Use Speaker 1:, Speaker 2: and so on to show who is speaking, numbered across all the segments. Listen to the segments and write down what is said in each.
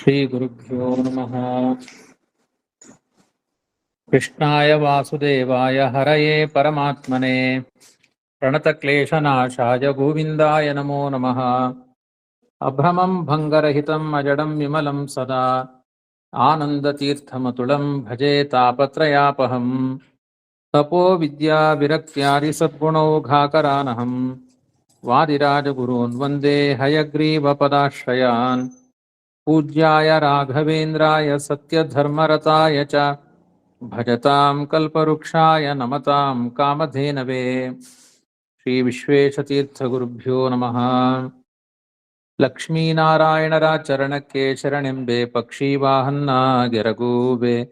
Speaker 1: श्रीगुरुभ्यो नमः कृष्णाय वासुदेवाय हरये परमात्मने प्रणतक्लेशनाशाय गोविन्दाय नमो नमः अभ्रमं भङ्गरहितम् अजडं विमलं सदा आनन्दतीर्थमतुलं भजे तापत्रयापहम् तपो विद्याविरक्त्यादिसद्गुणौघाकरानहम् वादिराजगुरून् वन्दे हयग्रीवपदाश्रयान् पूज्याय राघवेन्द्राय सत्यधर्मरताय च। भजतां कल्पवृक्षाय नमतां कामधेनवे। श्रीविश्वेशतीर्थगुरुभ्यो नमः। लक्ष्मीनारायणराचरणके शरणिम्बे पक्षीवाहन्नागिरगूबे।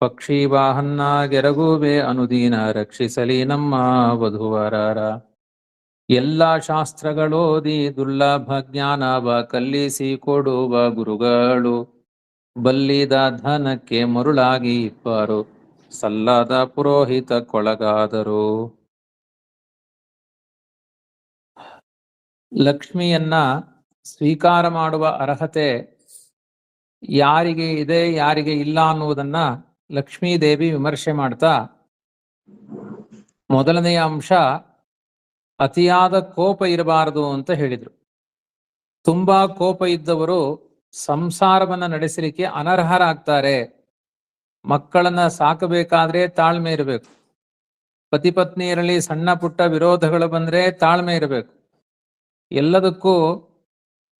Speaker 1: पक्षीवाहन्नागिरगूबे अनुदीन रक्षिसलीनं मा वधुवरारा ಎಲ್ಲ ಶಾಸ್ತ್ರಗಳೋದಿ ದುರ್ಲಭ ಜ್ಞಾನವ ಕಲ್ಲಿಸಿ ಕೊಡುವ ಗುರುಗಳು. ಬಲ್ಲಿದ ಧನಕ್ಕೆ ಮರುಳಾಗಿ ಇಬ್ಬರು, ಸಲ್ಲದ ಪುರೋಹಿತ ಕೊಳಗಾದರು. ಲಕ್ಷ್ಮಿಯನ್ನ ಸ್ವೀಕಾರ ಮಾಡುವ ಅರ್ಹತೆ ಯಾರಿಗೆ ಇದೆ, ಯಾರಿಗೆ ಇಲ್ಲ ಅನ್ನುವುದನ್ನ ಲಕ್ಷ್ಮೀದೇವಿ ವಿಮರ್ಶೆ ಮಾಡ್ತಾ, ಮೊದಲನೆಯ ಅಂಶ ಅತಿಯಾದ ಕೋಪ ಇರಬಾರದು ಅಂತ ಹೇಳಿದರು. ತುಂಬಾ ಕೋಪ ಇದ್ದವರು ಸಂಸಾರವನ್ನ ನಡೆಸಲಿಕ್ಕೆ ಅನರ್ಹರಾಗ್ತಾರೆ. ಮಕ್ಕಳನ್ನ ಸಾಕಬೇಕಾದ್ರೆ ತಾಳ್ಮೆ ಇರಬೇಕು. ಪತಿ ಪತ್ನಿಯರಲ್ಲಿ ಸಣ್ಣ ಪುಟ್ಟ ವಿರೋಧಗಳು ಬಂದ್ರೆ ತಾಳ್ಮೆ ಇರಬೇಕು. ಎಲ್ಲದಕ್ಕೂ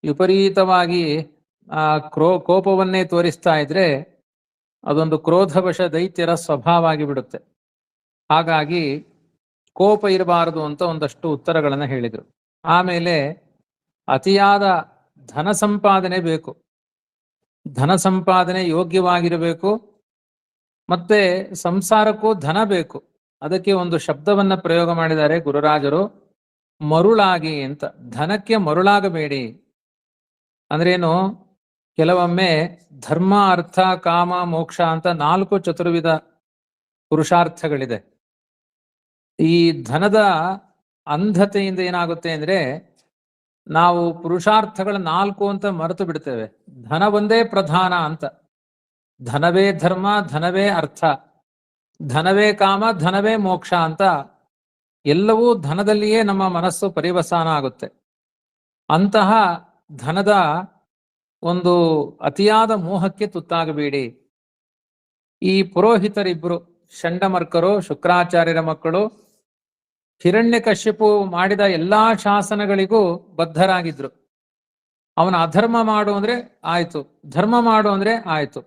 Speaker 1: ವಿಪರೀತವಾಗಿ, ಆ, ಕ್ರೋ, ಕೋಪವನ್ನೇ ತೋರಿಸ್ತಾ ಇದ್ರೆ ಅದೊಂದು ಕ್ರೋಧವಶ ದೈತ್ಯರ ಸ್ವಭಾವ ಆಗಿಬಿಡುತ್ತೆ. ಹಾಗಾಗಿ ಕೋಪ ಇರಬಾರದು ಅಂತ ಒಂದಷ್ಟು ಉತ್ತರಗಳನ್ನ ಹೇಳಿದರು. ಆಮೇಲೆ ಅತಿಯಾದ ಧನ ಸಂಪಾದನೆ ಬೇಕು. ಧನ ಸಂಪಾದನೆ ಯೋಗ್ಯವಾಗಿರಬೇಕು. ಮತ್ತೆ ಸಂಸಾರಕ್ಕೂ ಧನ ಬೇಕು. ಅದಕ್ಕೆ ಒಂದು ಶಬ್ದವನ್ನ ಪ್ರಯೋಗ ಮಾಡಿದ್ದಾರೆ ಗುರುರಾಜರು. ಮರುಳಾಗಿ ಅಂತ. ಧನಕ್ಕೆ ಮರುಳಾಗಬೇಡಿ. ಅಂದ್ರೇನು? ಕೆಲವೊಮ್ಮೆ ಧರ್ಮ, ಅರ್ಥ, ಕಾಮ, ಮೋಕ್ಷ ಅಂತ ನಾಲ್ಕು ಚತುರ್ವಿಧ ಪುರುಷಾರ್ಥಗಳಿದೆ. ಈ ಧನದ ಅಂಧತೆಯಿಂದ ಏನಾಗುತ್ತೆ ಅಂದ್ರೆ ನಾವು ಪುರುಷಾರ್ಥಗಳ ನಾಲ್ಕು ಅಂತ ಮರೆತು ಬಿಡ್ತೇವೆ. ಧನ ಒಂದೇ ಪ್ರಧಾನ ಅಂತ. ಧನವೇ ಧರ್ಮ, ಧನವೇ ಅರ್ಥ. ಧನವೇ ಕಾಮ, ಧನವೇ ಮೋಕ್ಷ ಅಂತ ಎಲ್ಲವೂ ಧನದಲ್ಲಿಯೇ ನಮ್ಮ ಮನಸ್ಸು ಪರಿವಸಾನ ಆಗುತ್ತೆ. ಅಂತಹ ಧನದ ಒಂದು ಅತಿಯಾದ ಮೋಹಕ್ಕೆ ತುತ್ತಾಗಬೇಡಿ. ಈ ಪುರೋಹಿತರಿಬ್ರು, ಷಂಡಮರ್ಕರು, ಶುಕ್ರಾಚಾರ್ಯರ ಮಕ್ಕಳು ಹಿರಣ್ಯಕಶ್ಯಪು ಮಾಡಿದ ಎಲ್ಲಾ ಶಾಸನಗಳಿಗೂ ಬದ್ಧರಾಗಿದ್ರು. ಅವನ ಅಧರ್ಮ ಮಾಡು ಅಂದ್ರೆ ಆಯ್ತು, ಧರ್ಮ ಮಾಡು ಅಂದ್ರೆ ಆಯ್ತು.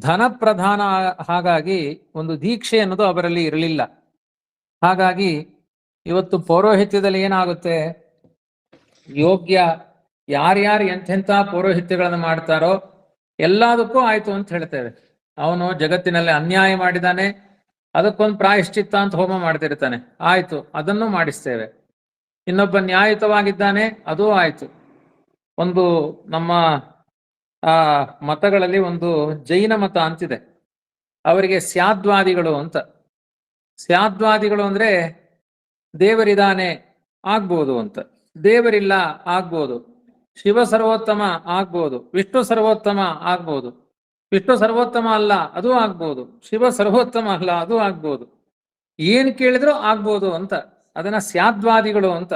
Speaker 1: ಧನ ಪ್ರಧಾನ ಹಾಗಾಗಿ ಒಂದು ದೀಕ್ಷೆ ಅನ್ನೋದು ಅವರಲ್ಲಿ ಇರಲಿಲ್ಲ. ಹಾಗಾಗಿ ಇವತ್ತು ಪೌರೋಹಿತ್ಯದಲ್ಲಿ ಏನಾಗುತ್ತೆ? ಯೋಗ್ಯ ಯಾರ್ಯಾರು ಎಂಥೆಂಥ ಪೌರೋಹಿತ್ಯಗಳನ್ನು ಮಾಡ್ತಾರೋ ಎಲ್ಲದಕ್ಕೂ ಆಯ್ತು ಅಂತ ಹೇಳ್ತೇವೆ ಅವನು ಜಗತ್ತಿನಲ್ಲಿ ಅನ್ಯಾಯ ಮಾಡಿದಾನೆ ಅದಕ್ಕೊಂದು ಪ್ರಾಯಶ್ಚಿತ್ತ ಅಂತ ಹೋಮ ಮಾಡ್ತಿರ್ತಾನೆ. ಆಯ್ತು, ಅದನ್ನು ಮಾಡಿಸ್ತೇವೆ. ಇನ್ನೊಬ್ಬ ನ್ಯಾಯಯುತವಾಗಿದ್ದಾನೆ, ಅದೂ ಆಯ್ತು. ಒಂದು ನಮ್ಮ, ಆ, ಮತಗಳಲ್ಲಿ ಒಂದು ಜೈನ ಮತ ಅಂತಿದೆ. ಅವರಿಗೆ ಸ್ಯಾದ್ವಾದಿಗಳು ಅಂತ. ಸ್ಯಾದ್ವಾದಿಗಳು ಅಂದ್ರೆ ದೇವರಿದಾನೆ ಆಗ್ಬೋದು ಅಂತ. ದೇವರಿಲ್ಲ, ಆಗ್ಬೋದು. ಶಿವ ಸರ್ವೋತ್ತಮ, ಆಗ್ಬೋದು. ವಿಷ್ಣು ಸರ್ವೋತ್ತಮ, ಆಗ್ಬೋದು. ವಿಷ್ಣು ಸರ್ವೋತ್ತಮ ಅಲ್ಲ, ಅದು ಆಗ್ಬೋದು. ಶಿವ ಸರ್ವೋತ್ತಮ ಅಲ್ಲ, ಅದು ಆಗ್ಬೋದು. ಏನ್ ಕೇಳಿದ್ರೂ ಆಗ್ಬೋದು ಅಂತ, ಅದನ್ನ ಸ್ಯಾದ್ವಾದಿಗಳು ಅಂತ.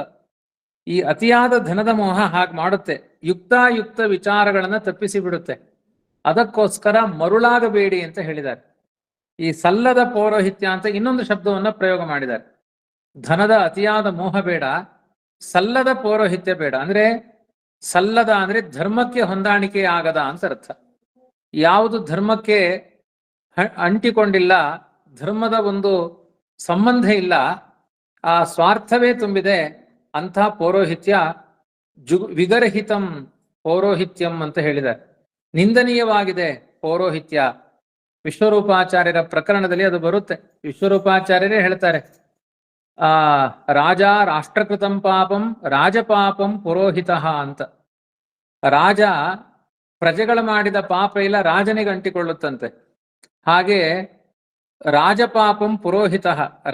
Speaker 1: ಈ ಅತಿಯಾದ ಧನದ ಮೋಹ ಹಾಗೆ ಮಾಡುತ್ತೆ. ಯುಕ್ತಾಯುಕ್ತ ವಿಚಾರಗಳನ್ನ ತಪ್ಪಿಸಿ ಬಿಡುತ್ತೆ. ಅದಕ್ಕೋಸ್ಕರ ಮರುಳಾಗಬೇಡಿ ಅಂತ ಹೇಳಿದ್ದಾರೆ. ಈ ಸಲ್ಲದ ಪೌರೋಹಿತ್ಯ ಅಂತ ಇನ್ನೊಂದು ಶಬ್ದವನ್ನ ಪ್ರಯೋಗ ಮಾಡಿದ್ದಾರೆ. ಧನದ ಅತಿಯಾದ ಮೋಹ ಬೇಡ, ಸಲ್ಲದ ಪೌರೋಹಿತ್ಯ ಬೇಡ. ಅಂದ್ರೆ ಸಲ್ಲದ ಅಂದ್ರೆ ಧರ್ಮಕ್ಕೆ ಹೊಂದಾಣಿಕೆ ಆಗದ ಅಂತ ಅರ್ಥ. ಯಾವುದು ಧರ್ಮಕ್ಕೆ ಅಂಟಿಕೊಂಡಿಲ್ಲ, ಧರ್ಮದ ಒಂದು ಸಂಬಂಧ ಇಲ್ಲ, ಆ ಸ್ವಾರ್ಥವೇ ತುಂಬಿದೆ ಅಂತ ಪೌರೋಹಿತ್ಯ ಜು, ವಿಗರಹಿತಂ ಪೌರೋಹಿತ್ಯಂ ಅಂತ ಹೇಳಿದ್ದಾರೆ. ನಿಂದನೀಯವಾಗಿದೆ ಪೌರೋಹಿತ್ಯ. ವಿಶ್ವರೂಪಾಚಾರ್ಯರ ಪ್ರಕರಣದಲ್ಲಿ ಅದು ಬರುತ್ತೆ. ವಿಶ್ವರೂಪಾಚಾರ್ಯರೇ ಹೇಳ್ತಾರೆ, ಆ, ರಾಜ ರಾಷ್ಟ್ರಕೃತಂ ಪಾಪಂ ರಾಜಪಾಪಂ ಪುರೋಹಿತ ಅಂತ. ರಾಜ ಪ್ರಜೆಗಳು ಮಾಡಿದ ಪಾಪ ಇಲ್ಲ ರಾಜನಿಗೆ ಅಂಟಿಕೊಳ್ಳುತ್ತಂತೆ. ಹಾಗೆ ರಾಜಪಾಪಂ ಪುರೋಹಿತ,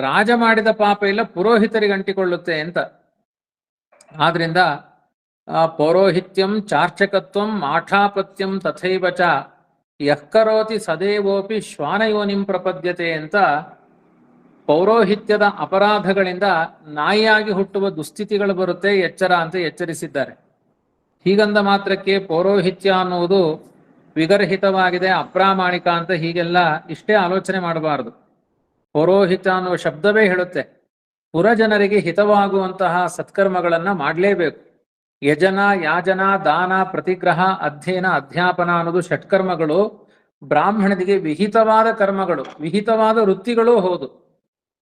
Speaker 1: ರಾಜ ಮಾಡಿದ ಪಾಪ ಇಲ್ಲ ಪುರೋಹಿತರಿಗೆ ಅಂಟಿಕೊಳ್ಳುತ್ತೆ ಅಂತ. ಆದ್ರಿಂದ ಪೌರೋಹಿತ್ಯಂ ಚಾರ್ಚಕತ್ವಂ ಮಾಠಾಪತ್ಯಂ ತಥೈವ ಚ ಯಕ್ಕರೋತಿ ಕರೋತಿ ಸದೇವೋಪಿ ಶ್ವಾನಯೋನಿಂ ಪ್ರಪದ್ಯತೆ ಅಂತ ಪೌರೋಹಿತ್ಯದ ಅಪರಾಧಗಳಿಂದ ನಾಯಿಯಾಗಿ ಹುಟ್ಟುವ ದುಸ್ಥಿತಿಗಳು ಬರುತ್ತೆ, ಎಚ್ಚರ ಅಂತ ಎಚ್ಚರಿಸಿದ್ದಾರೆ. ಹೀಗಂದ ಮಾತ್ರಕ್ಕೆ ಪೌರೋಹಿತ್ಯ ಅನ್ನುವುದು ವಿಗರ್ಹಿತವಾಗಿದೆ, ಅಪ್ರಾಮಾಣಿಕ ಅಂತ ಹೀಗೆಲ್ಲ ಇಷ್ಟೇ ಆಲೋಚನೆ ಮಾಡಬಾರದು. ಪೌರೋಹಿತ ಅನ್ನುವ ಶಬ್ದವೇ ಹೇಳುತ್ತೆ. ಪುರಜನರಿಗೆ ಹಿತವಾಗುವಂತಹ ಸತ್ಕರ್ಮಗಳನ್ನ ಮಾಡಲೇಬೇಕು. ಯಜನ, ಯಾಜನ, ದಾನ, ಪ್ರತಿಗ್ರಹ, ಅಧ್ಯಯನ, ಅಧ್ಯಾಪನ ಅನ್ನೋದು ಷಟ್ಕರ್ಮಗಳು, ಬ್ರಾಹ್ಮಣನಿಗೆ ವಿಹಿತವಾದ ಕರ್ಮಗಳು, ವಿಹಿತವಾದ ವೃತ್ತಿಗಳೂ ಹೌದು.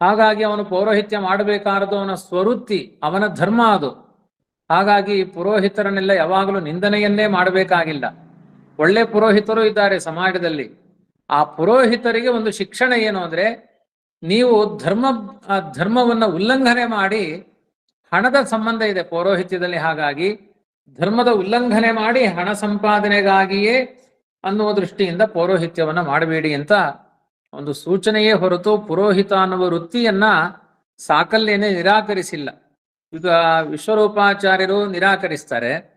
Speaker 1: ಹಾಗಾಗಿ ಅವನು ಪೌರೋಹಿತ್ಯ ಮಾಡಬೇಕಾರದು ಅವನ ಸ್ವವೃತ್ತಿ, ಅವನ ಧರ್ಮ ಅದು. ಹಾಗಾಗಿ ಪುರೋಹಿತರನ್ನೆಲ್ಲ ಯಾವಾಗಲೂ ನಿಂದನೆಯನ್ನೇ ಮಾಡಬೇಕಾಗಿಲ್ಲ. ಒಳ್ಳೆ ಪುರೋಹಿತರು ಇದ್ದಾರೆ ಸಮಾಜದಲ್ಲಿ. ಆ ಪುರೋಹಿತರಿಗೆ ಒಂದು ಶಿಕ್ಷಣ ಏನು ಅಂದ್ರೆ, ನೀವು ಧರ್ಮ ಧರ್ಮವನ್ನು ಉಲ್ಲಂಘನೆ ಮಾಡಿ ಹಣದ ಸಂಬಂಧ ಇದೆ ಪೌರೋಹಿತ್ಯದಲ್ಲಿ ಹಾಗಾಗಿ, ಧರ್ಮದ ಉಲ್ಲಂಘನೆ ಮಾಡಿ ಹಣ ಸಂಪಾದನೆಗಾಗಿಯೇ ಅನ್ನುವ ದೃಷ್ಟಿಯಿಂದ ಪೌರೋಹಿತ್ಯವನ್ನ ಮಾಡಬೇಡಿ ಅಂತ ಒಂದು ಸೂಚನೆಯೇ ಹೊರತು ಪುರೋಹಿತ ಅನ್ನುವ ವೃತ್ತಿಯನ್ನ ಸಾಕಲ್ಯನೇ ನಿರಾಕರಿಸಿಲ್ಲ. ಈಗ ವಿಶ್ವರೂಪಾಚಾರ್ಯರು ನಿರಾಕರಿಸ್ತಾರೆ.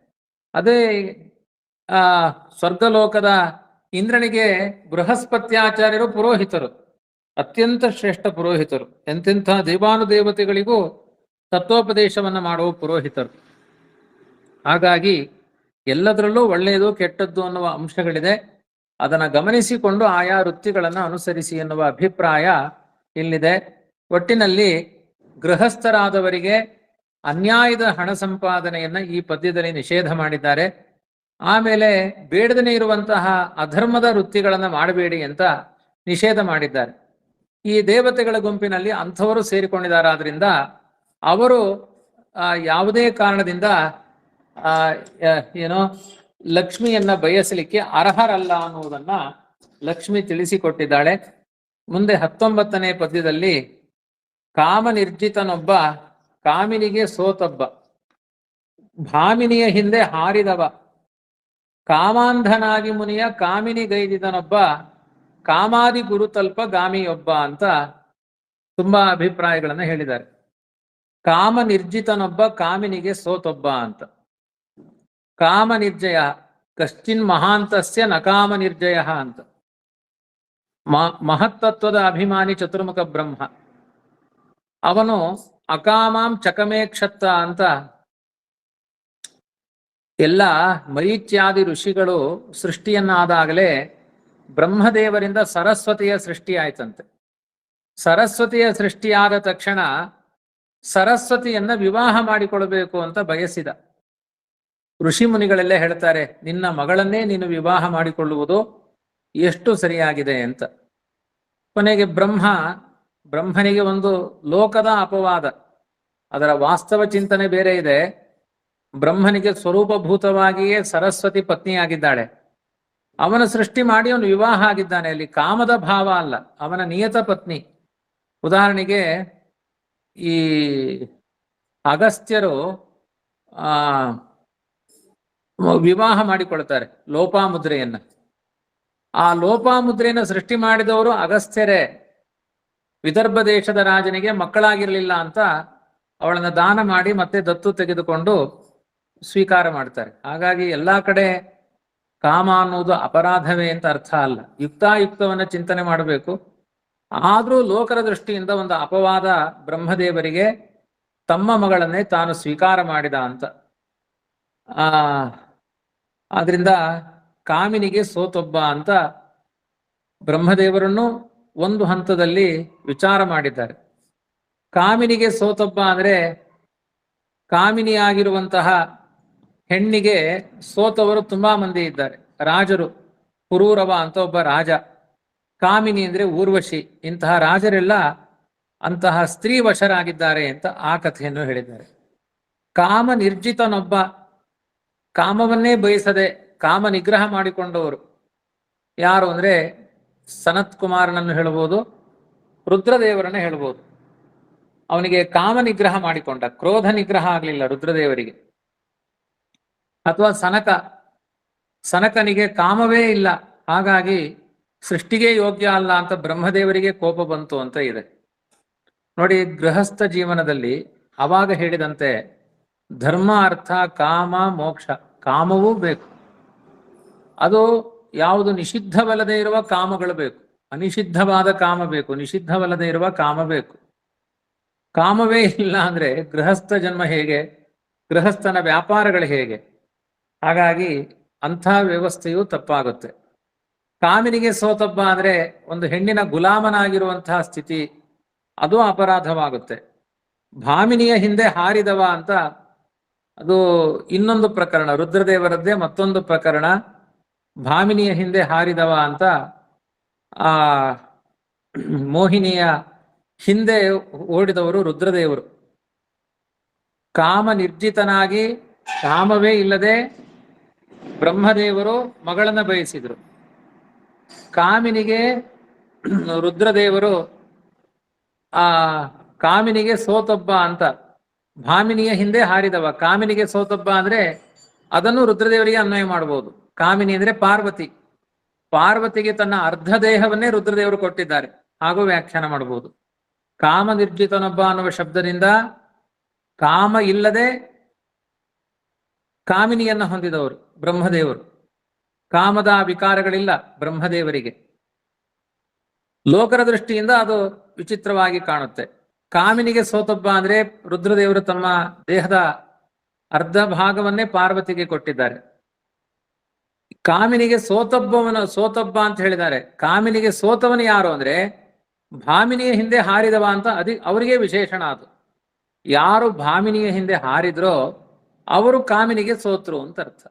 Speaker 1: ಅದೇ, ಆ, ಸ್ವರ್ಗಲೋಕದ ಇಂದ್ರನಿಗೆ ಬೃಹಸ್ಪತ್ಯಾಚಾರ್ಯರು ಪುರೋಹಿತರು, ಅತ್ಯಂತ ಶ್ರೇಷ್ಠ ಪುರೋಹಿತರು. ಎಂತೆಂಥ ದೇವಾನುದೇವತೆಗಳಿಗೂ ತತ್ವೋಪದೇಶವನ್ನ ಮಾಡುವ ಪುರೋಹಿತರು. ಹಾಗಾಗಿ ಎಲ್ಲದರಲ್ಲೂ ಒಳ್ಳೆಯದು ಕೆಟ್ಟದ್ದು ಅನ್ನುವ ಅಂಶಗಳಿದೆ. ಅದನ್ನ ಗಮನಿಸಿಕೊಂಡು ಆಯಾ ವೃತ್ತಿಗಳನ್ನು ಅನುಸರಿಸಿ ಎನ್ನುವ ಅಭಿಪ್ರಾಯ ಇಲ್ಲಿದೆ. ಒಟ್ಟಿನಲ್ಲಿ ಗೃಹಸ್ಥರಾದವರಿಗೆ ಅನ್ಯಾಯದ ಹಣ ಸಂಪಾದನೆಯನ್ನ ಈ ಪದ್ಯದಲ್ಲಿ ನಿಷೇಧ ಮಾಡಿದ್ದಾರೆ. ಆಮೇಲೆ ಬೇಡದನೆ ಇರುವಂತಹ ಅಧರ್ಮದ ವೃತ್ತಿಗಳನ್ನ ಮಾಡಬೇಡಿ ಅಂತ ನಿಷೇಧ ಮಾಡಿದ್ದಾರೆ. ಈ ದೇವತೆಗಳ ಗುಂಪಿನಲ್ಲಿ ಅಂಥವರು ಸೇರಿಕೊಂಡಿದ್ದಾರಾದ್ರಿಂದ ಅವರು ಯಾವುದೇ ಕಾರಣದಿಂದ, ಆ ಏನೋ ಲಕ್ಷ್ಮಿಯನ್ನ ಬಯಸಲಿಕ್ಕೆ ಅರ್ಹರಲ್ಲ ಅನ್ನುವುದನ್ನ ಲಕ್ಷ್ಮಿ ತಿಳಿಸಿಕೊಟ್ಟಿದ್ದಾಳೆ. ಮುಂದೆ ಹತ್ತೊಂಬತ್ತನೇ ಪದ್ಯದಲ್ಲಿ ಕಾಮ ನಿರ್ಜಿತನೊಬ್ಬ ಕಾಮಿನಿಗೆ ಸೋತಬ್ಬ. ಭಾಮಿನಿಯ ಹಿಂದೆ ಹಾರಿದವ. ಕಾಮಾಂಧನಾಗಿ ಮುನಿಯ ಕಾಮಿನಿಗೈದಿದನೊಬ್ಬ ಕಾಮಾದಿ ಗುರುತಲ್ಪ ಗಾಮಿಯೊಬ್ಬ ಅಂತ ತುಂಬಾ ಅಭಿಪ್ರಾಯಗಳನ್ನ ಹೇಳಿದ್ದಾರೆ. ಕಾಮ ನಿರ್ಜಿತನೊಬ್ಬ ಕಾಮಿನಿಗೆ ಸೋತೊಬ್ಬ ಅಂತ. ಕಾಮ ನಿರ್ಜಯ, ಕಶ್ಚಿನ್ ಮಹಾಂತಸ್ಯ ನಕಾಮ ನಿರ್ಜಯ ಅಂತ. ಮಹತ್ತತ್ವದ ಅಭಿಮಾನಿ ಚತುರ್ಮುಖ ಬ್ರಹ್ಮ. ಅವನು ಅಕಾಮಾಂ ಚಕಮೇಕ್ಷತ್ತ ಅಂತ ಎಲ್ಲ ಮರೀಚ್ಯಾದಿ ಋಷಿಗಳು ಸೃಷ್ಟಿಯನ್ನಾದಾಗಲೇ ಬ್ರಹ್ಮದೇವರಿಂದ ಸರಸ್ವತಿಯ ಸೃಷ್ಟಿ ಆಯ್ತಂತೆ. ಸರಸ್ವತಿಯ ಸೃಷ್ಟಿಯಾದ ತಕ್ಷಣ ಸರಸ್ವತಿಯನ್ನ ವಿವಾಹ ಮಾಡಿಕೊಳ್ಬೇಕು ಅಂತ ಬಯಸಿದ. ಋಷಿ ಮುನಿಗಳೆಲ್ಲ ಹೇಳ್ತಾರೆ, ನಿನ್ನ ಮಗಳನ್ನೇ ನೀನು ವಿವಾಹ ಮಾಡಿಕೊಳ್ಳುವುದು ಎಷ್ಟು ಸರಿಯಾಗಿದೆ ಅಂತ. ಕೊನೆಗೆ ಬ್ರಹ್ಮ ಬ್ರಹ್ಮನಿಗೆ ಒಂದು ಲೋಕದ ಅಪವಾದ. ಅದರ ವಾಸ್ತವ ಚಿಂತನೆ ಬೇರೆ ಇದೆ. ಬ್ರಹ್ಮನಿಗೆ ಸ್ವರೂಪಭೂತವಾಗಿಯೇ ಸರಸ್ವತಿ ಪತ್ನಿಯಾಗಿದ್ದಾಳೆ. ಅವನ ಸೃಷ್ಟಿ ಮಾಡಿ ಅವನು ವಿವಾಹ ಆಗಿದ್ದಾನೆ. ಅಲ್ಲಿ ಕಾಮದ ಭಾವ ಅಲ್ಲ, ಅವನ ನಿಯತ ಪತ್ನಿ. ಉದಾಹರಣೆಗೆ ಈ ಅಗಸ್ತ್ಯರು, ಆ, ವಿವಾಹ ಮಾಡಿಕೊಳ್ತಾರೆ ಲೋಪಾಮುದ್ರೆಯನ್ನ. ಆ ಲೋಪಾಮುದ್ರೆಯನ್ನ ಸೃಷ್ಟಿ ಮಾಡಿದವರು ಅಗಸ್ತ್ಯರೇ. ವಿದರ್ಭ ದೇಶದ ರಾಜನಿಗೆ ಮಕ್ಕಳಾಗಿರ್ಲಿಲ್ಲ ಅಂತ ಅವಳನ್ನ ದಾನ ಮಾಡಿ ಮತ್ತೆ ದತ್ತು ತೆಗೆದುಕೊಂಡು ಸ್ವೀಕಾರ ಮಾಡ್ತಾರೆ. ಹಾಗಾಗಿ ಎಲ್ಲಾ ಕಡೆ ಕಾಮ ಅನ್ನೋದು ಅಪರಾಧವೇ ಅಂತ ಅರ್ಥ ಅಲ್ಲ. ಯುಕ್ತಾಯುಕ್ತವನ್ನ ಚಿಂತನೆ ಮಾಡಬೇಕು. ಆದ್ರೂ ಲೋಕರ ದೃಷ್ಟಿಯಿಂದ ಒಂದು ಅಪವಾದ ಬ್ರಹ್ಮದೇವರಿಗೆ ತಮ್ಮ ಮಗಳನ್ನೇ ತಾನು ಸ್ವೀಕಾರ ಮಾಡಿದ ಅಂತ. ಆ, ಆದ್ರಿಂದ ಕಾಮಿನಿಗೆ ಸೋತೊಬ್ಬ ಅಂತ ಬ್ರಹ್ಮದೇವರನ್ನು ಒಂದು ಹಂತದಲ್ಲಿ ವಿಚಾರ ಮಾಡಿದ್ದಾರೆ. ಕಾಮಿನಿಗೆ ಸೋತೊಬ್ಬ ಅಂದ್ರೆ ಕಾಮಿನಿಯಾಗಿರುವಂತಹ ಹೆಣ್ಣಿಗೆ ಸೋತವರು ತುಂಬಾ ಮಂದಿ ಇದ್ದಾರೆ. ರಾಜರು ಪುರೂರವ ಅಂತ ಒಬ್ಬ ರಾಜ. ಕಾಮಿನಿ ಅಂದ್ರೆ ಊರ್ವಶಿ. ಇಂತಹ ರಾಜರೆಲ್ಲ ಅಂತಹ ಸ್ತ್ರೀ ವಶರಾಗಿದ್ದಾರೆ ಅಂತ ಆ ಕಥೆಯನ್ನು ಹೇಳಿದ್ದಾರೆ. ಕಾಮ ನಿರ್ಜಿತನೊಬ್ಬ ಕಾಮವನ್ನೇ ಬಯಸದೆ ಕಾಮ ನಿಗ್ರಹ ಮಾಡಿಕೊಂಡವರು ಯಾರು ಅಂದ್ರೆ ಸನತ್ ಕುಮಾರನನ್ನು ಹೇಳ್ಬೋದು ರುದ್ರದೇವರನ್ನು ಹೇಳ್ಬೋದು ಅವನಿಗೆ ಕಾಮ ನಿಗ್ರಹ ಮಾಡಿಕೊಂಡ, ಕ್ರೋಧ ನಿಗ್ರಹ ಆಗಲಿಲ್ಲ ರುದ್ರದೇವರಿಗೆ. ಅಥವಾ ಸನಕ, ಸನಕನಿಗೆ ಕಾಮವೇ ಇಲ್ಲ, ಹಾಗಾಗಿ ಸೃಷ್ಟಿಗೆ ಯೋಗ್ಯ ಅಲ್ಲ ಅಂತ ಬ್ರಹ್ಮದೇವರಿಗೆ ಕೋಪ ಬಂತು ಅಂತ ಇದೆ. ನೋಡಿ, ಗೃಹಸ್ಥ ಜೀವನದಲ್ಲಿ ಅವಾಗ ಹೇಳಿದಂತೆ ಧರ್ಮ ಅರ್ಥ ಕಾಮ ಮೋಕ್ಷ, ಕಾಮವೂ ಬೇಕು. ಅದು ಯಾವುದು ನಿಷಿದ್ಧವಲ್ಲದೆ ಇರುವ ಕಾಮಗಳು ಬೇಕು. ಅನಿಷಿದ್ಧವಾದ ಕಾಮ ಬೇಕು. ನಿಷಿದ್ಧವಲ್ಲದೆ ಇರುವ ಕಾಮ ಬೇಕು. ಕಾಮವೇ ಇಲ್ಲ ಅಂದ್ರೆ ಗೃಹಸ್ಥ ಜನ್ಮ ಹೇಗೆ? ಗೃಹಸ್ಥನ ವ್ಯಾಪಾರಗಳು ಹೇಗೆ? ಹಾಗಾಗಿ ಅಂಥ ವ್ಯವಸ್ಥೆಯು ತಪ್ಪಾಗುತ್ತೆ. ಕಾಮಿನಿಗೆ ಸೋತಬ್ಬ ಅಂದ್ರೆ ಒಂದು ಹೆಣ್ಣಿನ ಗುಲಾಮನಾಗಿರುವಂತಹ ಸ್ಥಿತಿ ಅದು ಅಪರಾಧವಾಗುತ್ತೆ. ಭಾಮಿನಿಯ ಹಿಂದೆ ಹಾರಿದವ ಅಂತ ಅದು ಇನ್ನೊಂದು ಪ್ರಕರಣ. ರುದ್ರದೇವರದ್ದೇ ಮತ್ತೊಂದು ಪ್ರಕರಣ. ಭಾಮಿನಿಯ ಹಿಂದೆ ಹಾರಿದವ ಅಂತ ಆ ಮೋಹಿನಿಯ ಹಿಂದೆ ಓಡಿದವರು ರುದ್ರದೇವರು. ಕಾಮ ನಿರ್ಜಿತನಾಗಿ ಕಾಮವೇ ಇಲ್ಲದೆ ಬ್ರಹ್ಮದೇವರು ಮಗಳನ್ನ ಬಯಸಿದ್ರು. ಕಾಮಿನಿಗೆ ರುದ್ರದೇವರು ಆ ಕಾಮಿನಿಗೆ ಸೋತೊಬ್ಬ ಅಂತ ಭಾಮಿನಿಯ ಹಿಂದೆ ಹಾರಿದವ. ಕಾಮಿನಿಗೆ ಸೋತೊಬ್ಬ ಅಂದ್ರೆ ಅದನ್ನು ರುದ್ರದೇವರಿಗೆ ಅನ್ವಯ ಮಾಡಬಹುದು ಕಾಮಿನಿ ಅಂದ್ರೆ ಪಾರ್ವತಿ. ಪಾರ್ವತಿಗೆ ತನ್ನ ಅರ್ಧ ದೇಹವನ್ನೇ ರುದ್ರದೇವರು ಕೊಟ್ಟಿದ್ದಾರೆ. ಹಾಗೂ ವ್ಯಾಖ್ಯಾನ ಮಾಡಬಹುದು. ಕಾಮ ನಿರ್ಜಿತನೊಬ್ಬ ಅನ್ನುವ ಶಬ್ದದಿಂದ ಕಾಮ ಇಲ್ಲದೆ ಕಾಮಿನಿಯನ್ನ ಹೊಂದಿದವರು, ಬ್ರಹ್ಮದೇವರು. ಕಾಮದ ವಿಕಾರಗಳಿಲ್ಲ ಬ್ರಹ್ಮದೇವರಿಗೆ. ಲೋಕರ ದೃಷ್ಟಿಯಿಂದ ಅದು ವಿಚಿತ್ರವಾಗಿ ಕಾಣುತ್ತೆ. ಕಾಮಿನಿಗೆ ಸೋತೊಬ್ಬ ಅಂದ್ರೆ ರುದ್ರದೇವರು ತಮ್ಮ ದೇಹದ ಅರ್ಧ ಭಾಗವನ್ನೇ ಪಾರ್ವತಿಗೆ ಕೊಟ್ಟಿದ್ದಾರೆ. ಕಾಮಿನಿಗೆ ಸೋತಬ್ಬವನ, ಸೋತಬ್ಬ ಅಂತ ಹೇಳಿದ್ದಾರೆ. ಕಾಮಿನಿಗೆ ಸೋತವನು ಯಾರು ಅಂದ್ರೆ ಭಾಮಿನಿಯ ಹಿಂದೆ ಹಾರಿದವ ಅಂತ ಅದಿ, ಅವರಿಗೆ ವಿಶೇಷಣ ಅದು. ಯಾರು ಭಾಮಿನಿಯ ಹಿಂದೆ ಹಾರಿದ್ರೋ ಅವರು ಕಾಮಿನಿಗೆ ಸೋತ್ರು ಅಂತ ಅರ್ಥ.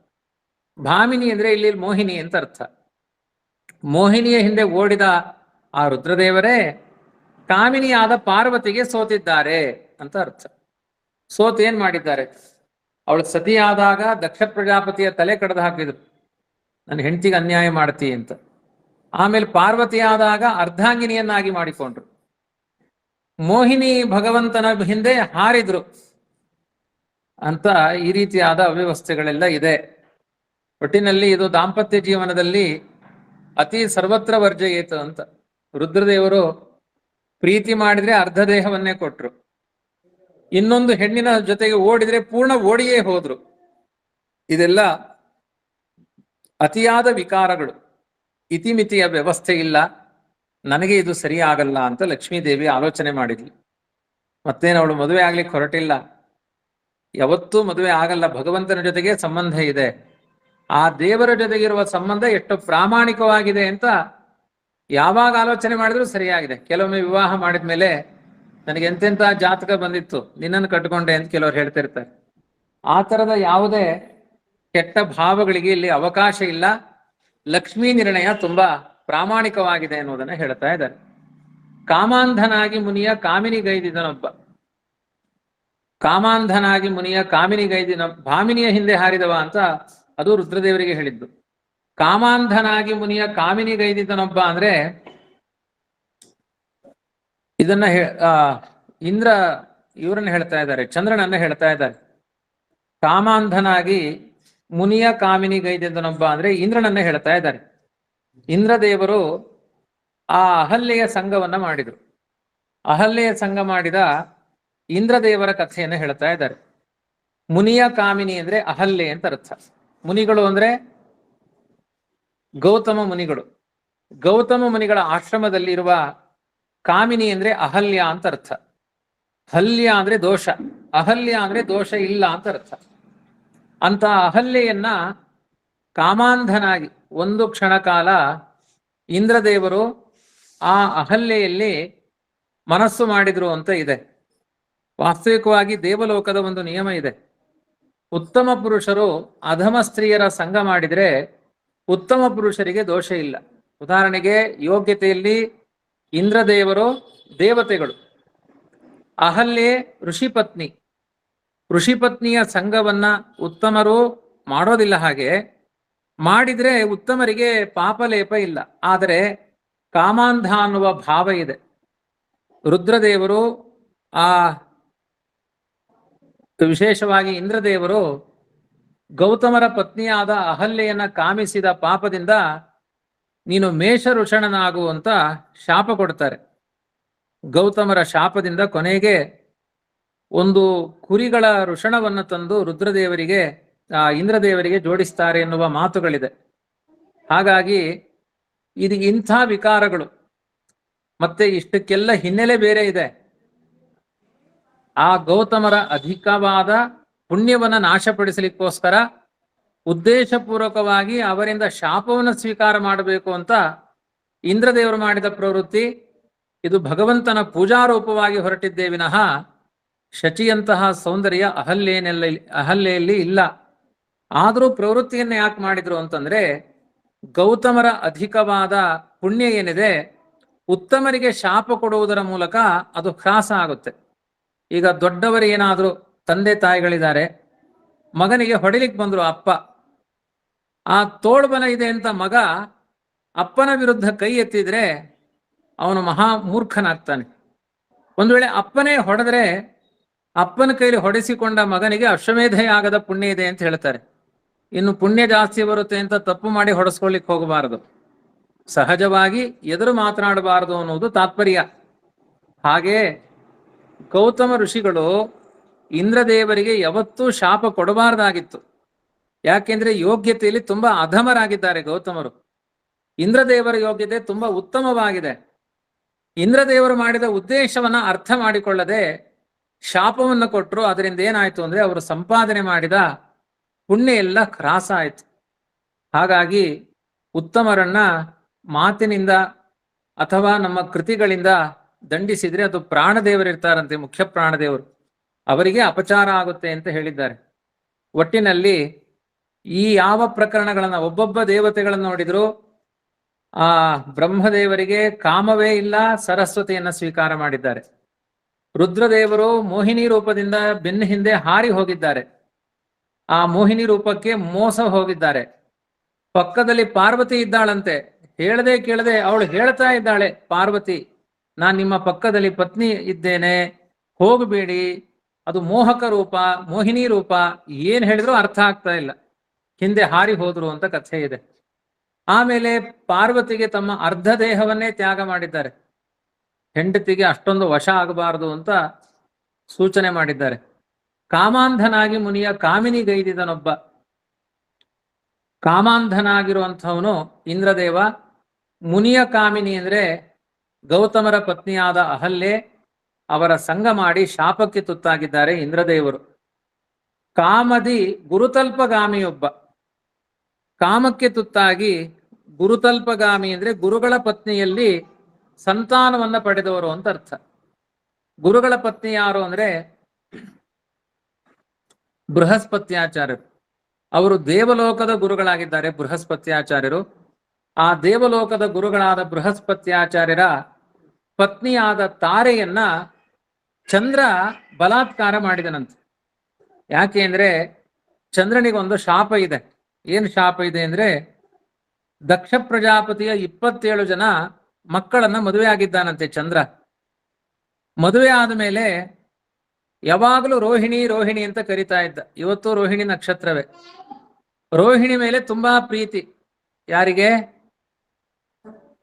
Speaker 1: ಭಾಮಿನಿ ಅಂದ್ರೆ ಇಲ್ಲಿ ಮೋಹಿನಿ ಅಂತ ಅರ್ಥ. ಮೋಹಿನಿಯ ಹಿಂದೆ ಓಡಿದ ಆ ರುದ್ರದೇವರೇ ಕಾಮಿನಿಯಾದ ಪಾರ್ವತಿಗೆ ಸೋತಿದ್ದಾರೆ ಅಂತ ಅರ್ಥ. ಸೋತ್ ಏನ್ ಮಾಡಿದ್ದಾರೆ? ಅವಳು ಸತಿಯಾದಾಗ ದಕ್ಷ ಪ್ರಜಾಪತಿಯ ತಲೆ ಕಡ್ದು ಹಾಕಿದ್ರು. ನನ್ನ ಹೆಂಡತಿಗೆ ಅನ್ಯಾಯ ಮಾಡ್ತಿ ಅಂತ. ಆಮೇಲೆ ಪಾರ್ವತಿಯಾದಾಗ ಅರ್ಧಾಂಗಿನಿಯನ್ನಾಗಿ ಮಾಡಿಕೊಂಡ್ರು. ಮೋಹಿನಿ ಭಗವಂತನ ಹಿಂದೆ ಹಾರಿದ್ರು. ಅಂತ ಈ ರೀತಿಯಾದ ಅವ್ಯವಸ್ಥೆಗಳೆಲ್ಲ ಇದೆ. ಒಟ್ಟಿನಲ್ಲಿ ಇದು ದಾಂಪತ್ಯ ಜೀವನದಲ್ಲಿ ಅತಿ ಸರ್ವತ್ರ ವರ್ಜಯೇತ ಅಂತ. ರುದ್ರದೇವರು ಪ್ರೀತಿ ಮಾಡಿದ್ರೆ ಅರ್ಧ ದೇಹವನ್ನೇ ಕೊಟ್ರು. ಇನ್ನೊಂದು ಹೆಣ್ಣಿನ ಜೊತೆಗೆ ಓಡಿದ್ರೆ ಪೂರ್ಣ ಓಡಿಯೇ ಹೋದ್ರು. ಇದೆಲ್ಲ ಅತಿಯಾದ ವಿಕಾರಗಳು. ಇತಿಮಿತಿಯ ವ್ಯವಸ್ಥೆ ಇಲ್ಲ. ನನಗೆ ಇದು ಸರಿಯಾಗಲ್ಲ ಅಂತ ಲಕ್ಷ್ಮೀದೇವಿ ಆಲೋಚನೆ ಮಾಡಿದ್ಲು. ಮತ್ತೇನು ಅವಳು ಮದುವೆ ಆಗ್ಲಿಕ್ಕೆ ಹೊರಟಿಲ್ಲ. ಯಾವತ್ತೂ ಮದುವೆ ಆಗಲ್ಲ. ಭಗವಂತನ ಜೊತೆಗೆ ಸಂಬಂಧ ಇದೆ. ಆ ದೇವರ ಜೊತೆಗಿರುವ ಸಂಬಂಧ ಎಷ್ಟು ಪ್ರಾಮಾಣಿಕವಾಗಿದೆ ಅಂತ ಯಾವಾಗ ಆಲೋಚನೆ ಮಾಡಿದ್ರು ಸರಿಯಾಗಿದೆ. ಕೆಲವೊಮ್ಮೆ ವಿವಾಹ ಮಾಡಿದ ಮೇಲೆ ನನಗೆ ಎಂತೆಂತ ಜಾತಕ ಬಂದಿತ್ತು. ನಿನ್ನನ್ನು ಕಟ್ಕೊಂಡೆ ಅಂತ ಕೆಲವರು ಹೇಳ್ತಿರ್ತಾರೆ. ಆ ಥರದ ಯಾವುದೇ ಕೆಟ್ಟ ಭಾವಗಳಿಗೆ ಇಲ್ಲಿ ಅವಕಾಶ ಇಲ್ಲ. ಲಕ್ಷ್ಮೀ ನಿರ್ಣಯ ತುಂಬಾ ಪ್ರಾಮಾಣಿಕವಾಗಿದೆ ಅನ್ನೋದನ್ನ ಹೇಳ್ತಾ ಇದ್ದಾರೆ. ಕಾಮಾಂಧನಾಗಿ ಮುನಿಯ ಕಾಮಿನಿಗೈದಿದನೊಬ್ಬ ಕಾಮಾಂಧನಾಗಿ ಮುನಿಯ ಕಾಮಿನಿಗೈದಿನ ಭಾಮಿನಿಯ ಹಿಂದೆ ಹಾರಿದವ ಅಂತ ಅದು ರುದ್ರದೇವರಿಗೆ ಹೇಳಿದ್ದು. ಕಾಮಾಂಧನಾಗಿ ಮುನಿಯ ಕಾಮಿನಿಗೈದಿದನೊಬ್ಬ ಅಂದ್ರೆ ಇದನ್ನ ಇಂದ್ರ ಇವರನ್ನ ಹೇಳ್ತಾ ಇದ್ದಾರೆ, ಚಂದ್ರನನ್ನ ಹೇಳ್ತಾ ಇದ್ದಾರೆ. ಕಾಮಾಂಧನಾಗಿ ಮುನಿಯ ಕಾಮಿನಿ ಗೈದೆಂದನೊಬ್ಬ ಅಂದ್ರೆ ಇಂದ್ರನನ್ನ ಹೇಳ್ತಾ ಇದ್ದಾರೆ. ಇಂದ್ರದೇವರು ಆ ಅಹಲ್ಯೆಯ ಸಂಘವನ್ನ ಮಾಡಿದ್ರು. ಅಹಲ್ಯೆಯ ಸಂಘ ಮಾಡಿದ ಇಂದ್ರದೇವರ ಕಥೆಯನ್ನು ಹೇಳ್ತಾ ಇದ್ದಾರೆ. ಮುನಿಯ ಕಾಮಿನಿ ಅಂದ್ರೆ ಅಹಲ್ಯೆ ಅಂತ ಅರ್ಥ. ಮುನಿಗಳು ಅಂದ್ರೆ ಗೌತಮ ಮುನಿಗಳು. ಗೌತಮ ಮುನಿಗಳ ಆಶ್ರಮದಲ್ಲಿರುವ ಕಾಮಿನಿ ಅಂದ್ರೆ ಅಹಲ್ಯ ಅಂತ ಅರ್ಥ. ಹಲ್ಯ ಅಂದ್ರೆ ದೋಷ. ಅಹಲ್ಯ ಅಂದ್ರೆ ದೋಷ ಇಲ್ಲ ಅಂತ ಅರ್ಥ. ಅಂತ ಅಹಲ್ಯೆಯನ್ನ ಕಾಮಾಂಧನಾಗಿ ಒಂದು ಕ್ಷಣ ಕಾಲ ಇಂದ್ರದೇವರು ಆ ಅಹಲ್ಯೆಯಲ್ಲಿ ಮನಸ್ಸು ಮಾಡಿದ್ರು ಅಂತ ಇದೆ. ವಾಸ್ತವಿಕವಾಗಿ ದೇವಲೋಕದ ಒಂದು ನಿಯಮ ಇದೆ. ಉತ್ತಮ ಪುರುಷರು ಅಧಮ ಸ್ತ್ರೀಯರ ಸಂಘ ಮಾಡಿದರೆ ಉತ್ತಮ ಪುರುಷರಿಗೆ ದೋಷ ಇಲ್ಲ. ಉದಾಹರಣೆಗೆ ಯೋಗ್ಯತೆಯಲ್ಲಿ ಇಂದ್ರದೇವರು ದೇವತೆಗಳು. ಅಹಲ್ಯೆ ಋಷಿಪತ್ನಿ ಋಷಿಪತ್ನಿಯ ಸಂಘವನ್ನ ಉತ್ತಮರು ಮಾಡೋದಿಲ್ಲ ಹಾಗೆ, ಮಾಡಿದ್ರೆ ಉತ್ತಮರಿಗೆ ಪಾಪಲೇಪ ಇಲ್ಲ. ಆದರೆ ಕಾಮಾಂಧ ಅನ್ನುವ ಭಾವ ಇದೆ. ರುದ್ರದೇವರು, ಆ ವಿಶೇಷವಾಗಿ ಇಂದ್ರದೇವರು ಗೌತಮರ ಪತ್ನಿಯಾದ ಅಹಲ್ಯೆಯನ್ನ ಕಾಮಿಸಿದ ಪಾಪದಿಂದ ನೀನು ಮೇಷ ಋಷಣನಾಗುವಂತ ಶಾಪ ಕೊಡ್ತಾರೆ. ಗೌತಮರ ಶಾಪದಿಂದ ಕೊನೆಗೆ ಒಂದು ಕುರಿಗಳ ಋಷಣವನ್ನು ತಂದು ರುದ್ರದೇವರಿಗೆ, ಆ, ಇಂದ್ರದೇವರಿಗೆ ಜೋಡಿಸ್ತಾರೆ ಎನ್ನುವ ಮಾತುಗಳಿದೆ. ಹಾಗಾಗಿ ಇದು ಇಂಥ ವಿಕಾರಗಳು. ಮತ್ತೆ ಇಷ್ಟಕ್ಕೆಲ್ಲ ಹಿನ್ನೆಲೆ ಬೇರೆ ಇದೆ. ಆ ಗೌತಮರ ಅಧಿಕವಾದ ಪುಣ್ಯವನ್ನ ನಾಶಪಡಿಸಲಿಕ್ಕೋಸ್ಕರ ಉದ್ದೇಶಪೂರ್ವಕವಾಗಿ ಅವರಿಂದ ಶಾಪವನ್ನು ಸ್ವೀಕಾರ ಮಾಡಬೇಕು ಅಂತ ಇಂದ್ರದೇವರು ಮಾಡಿದ ಪ್ರವೃತ್ತಿ. ಇದು ಭಗವಂತನ ಪೂಜಾರೂಪವಾಗಿ ಹೊರಟಿದ್ದೇ ವಿನಃ ಶಚಿಯಂತಹ ಸೌಂದರ್ಯ ಅಹಲ್ಯೇನೆಲ್ಲ, ಅಹಲ್ಯೆಯಲ್ಲಿ ಇಲ್ಲ. ಆದರೂ ಪ್ರವೃತ್ತಿಯನ್ನ ಯಾಕೆ ಮಾಡಿದ್ರು ಅಂತಂದ್ರೆ, ಗೌತಮರ ಅಧಿಕವಾದ ಪುಣ್ಯ ಏನಿದೆ, ಉತ್ತಮರಿಗೆ ಶಾಪ ಕೊಡುವುದರ ಮೂಲಕ ಅದು ಹ್ರಾಸ ಆಗುತ್ತೆ. ಈಗ ದೊಡ್ಡವರು ಏನಾದರೂ ತಂದೆ ತಾಯಿಗಳಿದ್ದಾರೆ, ಮಗನಿಗೆ ಹೊಡಿಲಿಕ್ಕೆ ಬಂದ್ರು ಅಪ್ಪ. ಆ ತೋಳ್ಬಲ ಇದೆ ಅಂತ ಮಗ ಅಪ್ಪನ ವಿರುದ್ಧ ಕೈ ಎತ್ತಿದ್ರೆ, ಅವನು ಮಹಾ ಮೂರ್ಖನಾಗ್ತಾನೆ. ಒಂದು ವೇಳೆ ಅಪ್ಪನೇ ಹೊಡೆದ್ರೆ ಅಪ್ಪನ ಕೈಲಿ ಹೊಡೆಸಿಕೊಂಡ ಮಗನಿಗೆ ಅಶ್ವಮೇಧ ಆಗದ ಪುಣ್ಯ ಇದೆ ಅಂತ ಹೇಳ್ತಾರೆ. ಇನ್ನು ಪುಣ್ಯ ಜಾಸ್ತಿ ಬರುತ್ತೆ ಅಂತ ತಪ್ಪು ಮಾಡಿ ಹೊಡೆಸ್ಕೊಳ್ಳಿಕ್ ಹೋಗಬಾರದು. ಸಹಜವಾಗಿ ಎದುರು ಮಾತನಾಡಬಾರದು ಅನ್ನೋದು ತಾತ್ಪರ್ಯ. ಹಾಗೆ ಗೌತಮ ಋಷಿಗಳು ಇಂದ್ರದೇವರಿಗೆ ಯಾವತ್ತೂ ಶಾಪ ಕೊಡಬಾರ್ದಾಗಿತ್ತು. ಯಾಕೆಂದ್ರೆ ಯೋಗ್ಯತೆಯಲ್ಲಿ ತುಂಬಾ ಅಧಮರಾಗಿದ್ದಾರೆ ಗೌತಮರು. ಇಂದ್ರದೇವರ ಯೋಗ್ಯತೆ ತುಂಬಾ ಉತ್ತಮವಾಗಿದೆ. ಇಂದ್ರದೇವರು ಮಾಡಿದ ಉದ್ದೇಶವನ್ನ ಅರ್ಥ ಮಾಡಿಕೊಳ್ಳದೆ ಶಾಪವನ್ನು ಕೊಟ್ಟರು ಅದರಿಂದ ಏನಾಯ್ತು ಅಂದ್ರೆ ಅವರು ಸಂಪಾದನೆ ಮಾಡಿದ ಪುಣ್ಯ ಎಲ್ಲ ಕ್ರಾಸ ಆಯ್ತು. ಹಾಗಾಗಿ ಉತ್ತಮರನ್ನ ಮಾತಿನಿಂದ ಅಥವಾ ನಮ್ಮ ಕೃತಿಗಳಿಂದ ದಂಡಿಸಿದ್ರೆ ಅದು ಪ್ರಾಣದೇವರಿರ್ತಾರಂತೆ, ಮುಖ್ಯ ಪ್ರಾಣದೇವರು. ಅವರಿಗೆ ಅಪಚಾರ ಆಗುತ್ತೆ ಅಂತ ಹೇಳಿದ್ದಾರೆ. ಒಟ್ಟಿನಲ್ಲಿ ಈ ಯಾವ ಪ್ರಕರಣಗಳನ್ನ ಒಬ್ಬೊಬ್ಬ ದೇವತೆಗಳನ್ನ ನೋಡಿದ್ರು, ಆ ಬ್ರಹ್ಮದೇವರಿಗೆ ಕಾಮವೇ ಇಲ್ಲ, ಸರಸ್ವತಿಯನ್ನ ಸ್ವೀಕಾರ ಮಾಡಿದ್ದಾರೆ. ರುದ್ರದೇವರು ಮೋಹಿನಿ ರೂಪದಿಂದ ಬೆನ್ನ ಹಿಂದೆ ಹಾರಿ ಹೋಗಿದ್ದಾರೆ. ಆ ಮೋಹಿನಿ ರೂಪಕ್ಕೆ ಮೋಸ ಹೋಗಿದ್ದಾರೆ. ಪಕ್ಕದಲ್ಲಿ ಪಾರ್ವತಿ ಇದ್ದಾಳಂತೆ. ಹೇಳದೆ ಕೇಳದೆ ಅವಳು ಹೇಳ್ತಾ ಇದ್ದಾಳೆ, ಪಾರ್ವತಿ, ನಾನ್ ನಿಮ್ಮ ಪಕ್ಕದಲ್ಲಿ ಪತ್ನಿ ಇದ್ದೇನೆ. ಹೋಗಬೇಡಿ. ಅದು ಮೋಹಕ ರೂಪ, ಮೋಹಿನಿ ರೂಪ. ಏನ್ ಹೇಳಿದ್ರು ಅರ್ಥ ಆಗ್ತಾ ಇಲ್ಲ. ಹಿಂದೆ ಹಾರಿ ಹೋದ್ರು ಅಂತ ಕಥೆ ಇದೆ. ಆಮೇಲೆ ಪಾರ್ವತಿಗೆ ತಮ್ಮ ಅರ್ಧ ದೇಹವನ್ನೇ ತ್ಯಾಗ ಮಾಡಿದ್ದಾರೆ. ಹೆಂಡತಿಗೆ ಅಷ್ಟೊಂದು ವಶ ಆಗಬಾರದು ಅಂತ ಸೂಚನೆ ಮಾಡಿದ್ದಾರೆ. ಕಾಮಾಂಧನಾಗಿ ಮುನಿಯ ಕಾಮಿನಿ ಗೈದಿದನೊಬ್ಬ ಕಾಮಾಂಧನಾಗಿರುವಂಥವನು ಇಂದ್ರದೇವ. ಮುನಿಯ ಕಾಮಿನಿ ಅಂದ್ರೆ ಗೌತಮರ ಪತ್ನಿಯಾದ ಅಹಲ್ಲೆ ಅವರ ಸಂಘ ಮಾಡಿ ಶಾಪಕ್ಕೆ ತುತ್ತಾಗಿದ್ದಾರೆ ಇಂದ್ರದೇವರು. ಕಾಮದಿ ಗುರುತಲ್ಪಗಾಮಿಯೊಬ್ಬ. ಕಾಮಕ್ಕೆ ತುತ್ತಾಗಿ ಗುರುತಲ್ಪಗಾಮಿ ಅಂದ್ರೆ ಗುರುಗಳ ಪತ್ನಿಯಲ್ಲಿ ಸಂತಾನವನ್ನ ಪಡೆದವರು ಅಂತ ಅರ್ಥ. ಗುರುಗಳ ಪತ್ನಿ ಯಾರು ಅಂದ್ರೆ ಬೃಹಸ್ಪತ್ಯಾಚಾರ್ಯರು. ಅವರು ದೇವಲೋಕದ ಗುರುಗಳಾಗಿದ್ದಾರೆ ಬೃಹಸ್ಪತ್ಯಾಚಾರ್ಯರು. ಆ ದೇವಲೋಕದ ಗುರುಗಳಾದ ಬೃಹಸ್ಪತ್ಯಾಚಾರ್ಯರ ಪತ್ನಿಯಾದ ತಾರೆಯನ್ನ ಚಂದ್ರ ಬಲಾತ್ಕಾರ ಮಾಡಿದನಂತೆ ಯಾಕೆ ಅಂದ್ರೆ ಚಂದ್ರನಿಗೊಂದು ಶಾಪ ಇದೆ. ಏನ್ ಶಾಪ ಇದೆ ಅಂದ್ರೆ ದಕ್ಷ ಪ್ರಜಾಪತಿಯ ಇಪ್ಪತ್ತೇಳು ಜನ ಮಕ್ಕಳನ್ನ ಮದುವೆ ಆಗಿದ್ದಾನಂತೆ ಚಂದ್ರ. ಮದುವೆ ಆದ ಮೇಲೆ ಯಾವಾಗಲೂ ರೋಹಿಣಿ ರೋಹಿಣಿ ಅಂತ ಕರಿತಾ ಇದ್ದ. ಇವತ್ತು ರೋಹಿಣಿ ನಕ್ಷತ್ರವೇ. ರೋಹಿಣಿ ಮೇಲೆ ತುಂಬಾ ಪ್ರೀತಿ. ಯಾರಿಗೆ?